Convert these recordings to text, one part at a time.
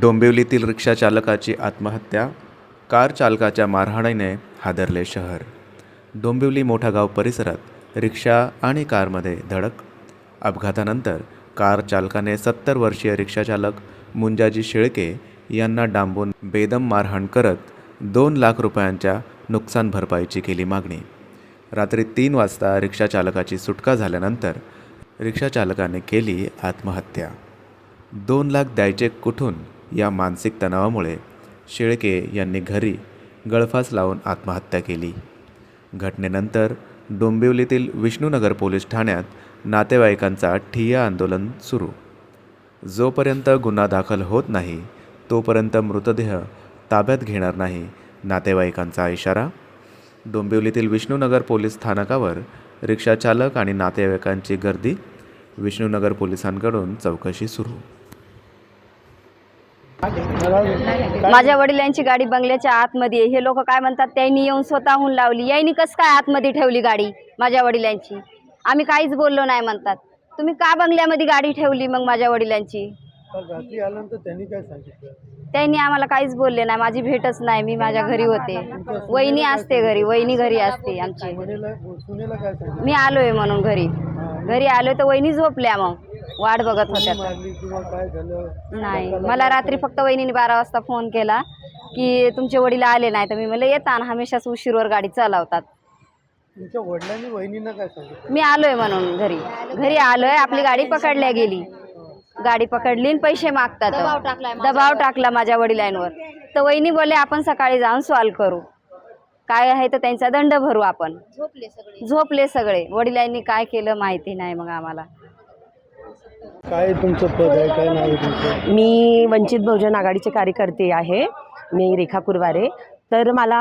डोंबिवलीतील रिक्षा चालकाची आत्महत्या कार चालकाच्या मारहाणीने हादरले शहर. डोंबिवली मोठा गाव परिसरात रिक्षा आणि कारमध्ये धडक. अपघातानंतर कार चालकाने सत्तर वर्षीय रिक्षाचालक मुंजाजी शेळके यांना डांबून बेदम मारहाण करत दोन लाख रुपयांच्या नुकसान भरपाईची केली मागणी. रात्री तीन वाजता रिक्षाचालकाची सुटका झाल्यानंतर रिक्षाचालकाने केली आत्महत्या. दोन लाख द्यायचे कुठून? या मानसिक तणावामुळे शेळके यांनी घरी गळफास लावून आत्महत्या केली. घटनेनंतर डोंबिवलीतील विष्णूनगर पोलीस ठाण्यात नातेवाईकांचा ठिय्या आंदोलन सुरू. जोपर्यंत गुन्हा दाखल होत नाही तोपर्यंत मृतदेह ताब्यात घेणार नाही नातेवाईकांचा इशारा. डोंबिवलीतील विष्णूनगर पोलीस स्थानकावर रिक्षाचालक आणि नातेवाईकांची गर्दी विष्णुनगर पोलिसांकडून चौकशी सुरू. माझ्या वडिलांची गाडी बंगल्याच्या आतमध्ये आहे. हे लोक काय म्हणतात त्यांनी येऊन स्वतःहून लावली. यांनी कसं काय आतमध्ये ठेवली गाडी? माझ्या वडिलांची. आम्ही काहीच बोललो नाही म्हणतात. तुम्ही का बंगल्यामध्ये गाडी ठेवली मग माझ्या वडिलांची? त्यांनी आम्हाला काहीच बोलले नाही. माझी भेटच नाही. मी माझ्या घरी होते. वहिनी असते घरी. वहिनी घरी असते आमची. मी आलोय म्हणून घरी. घरी आलोय तर वहिनी झोपल्या मग. वाट बघत होत्या नाही. मला रात्री फक्त वहिनीने बारा वाजता फोन केला की तुमचे वडील आले नाही तर मी म्हणलं येतात हमेशाच उशीरवर गाडी चालवतात. तुमच्या वडिलांनी वहिनींना काय सांगितलं? मी आलोय म्हणून घरी. घरी आलोय आपली गाडी पकडल्या गेली. गाडी पकडली आणि पैसे मागतात. दबाव टाकला माझ्या वडिलांवर. तर वहिनी बोलले आपण सकाळी जाऊन सॉल्व करू. काय आहे तर त्यांचा दंड भरू आपण. झोपले सगळे. वडिलांनी काय केलं माहिती नाही मग आम्हाला. काय तुमचं पद आहे? काय नाव आहे तुमचं? मी वंचित बहुजन आघाडीचे कार्यकर्ते आहे. मी रेखा कुरवारे. तर मला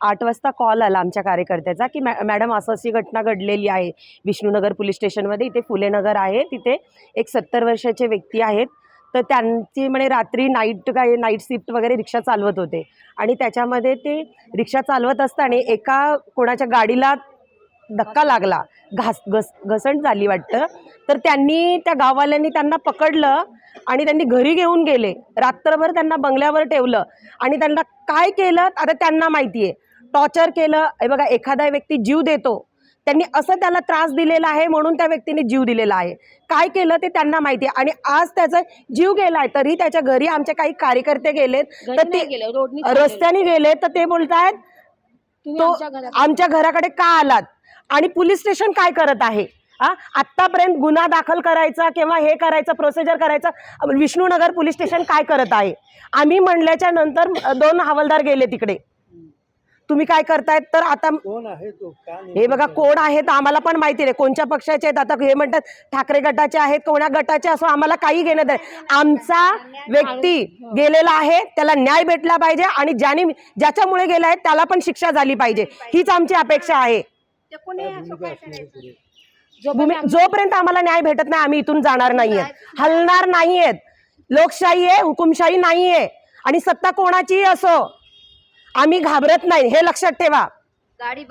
आठ वाजता कॉल आला आमच्या कार्यकर्त्याचा की मॅ मॅडम असं अशी घटना घडलेली आहे. विष्णूनगर पोलीस स्टेशनमध्ये इथे फुलेनगर आहे. तिथे एक सत्तर वर्षाचे व्यक्ती आहेत. तर त्यांची म्हणे रात्री नाईट काय नाईट शिफ्ट वगैरे रिक्षा चालवत होते. आणि त्याच्यामध्ये ते रिक्षा चालवत असताना एका कोणाच्या गाडीला धक्का लागला. घास घस घसण झाली वाटतं. तर त्यांनी त्या गाववाल्यांनी त्यांना पकडलं आणि त्यांनी घरी घेऊन गेले. रात्रभर त्यांना बंगल्यावर ठेवलं. आणि त्यांना काय केलं? आता त्यांना माहिती आहे टॉर्चर केलं. हे बघा एखादा व्यक्ती जीव देतो. त्यांनी असं त्याला त्रास दिलेला आहे म्हणून त्या व्यक्तीने जीव दिलेला आहे. काय केलं ते त्यांना माहिती आहे आणि आज त्याचा जीव गेलाय तरी त्याच्या घरी आमचे काही कार्यकर्ते गेलेत. तर ते रस्त्याने गेले तर ते बोलतायत तो आमच्या घराकडे का आलात? आणि पोलीस स्टेशन काय करत आहे? हा आत्तापर्यंत गुन्हा दाखल करायचा किंवा हे करायचं प्रोसिजर करायचं विष्णुनगर पोलीस स्टेशन काय करत आहे? आम्ही म्हणल्याच्या नंतर दोन हवालदार गेले तिकडे. तुम्ही काय करतायत? तर आता हे बघा कोण आहेत आम्हाला पण माहिती नाही. कोणत्या पक्षाचे आहेत? आता हे म्हणतात ठाकरे गटाचे आहेत कोणा गटाचे असो आम्हाला काही घेणं नाही. आमचा व्यक्ती गेलेला आहे त्याला न्याय भेटला पाहिजे आणि ज्याने ज्याच्यामुळे गेला आहे त्याला पण शिक्षा झाली पाहिजे. हीच आमची अपेक्षा आहे. भूमी- जोपर्यंत आम्हाला न्याय भेटत नाही आम्ही इथून जाणार नाहीये. हलणार नाहीयेत लोकशाही आहे हुकुमशाही नाहीये. आणि सत्ता कोणाचीही असो आम्ही घाबरत नाही. हे लक्षात ठेवा. गाडी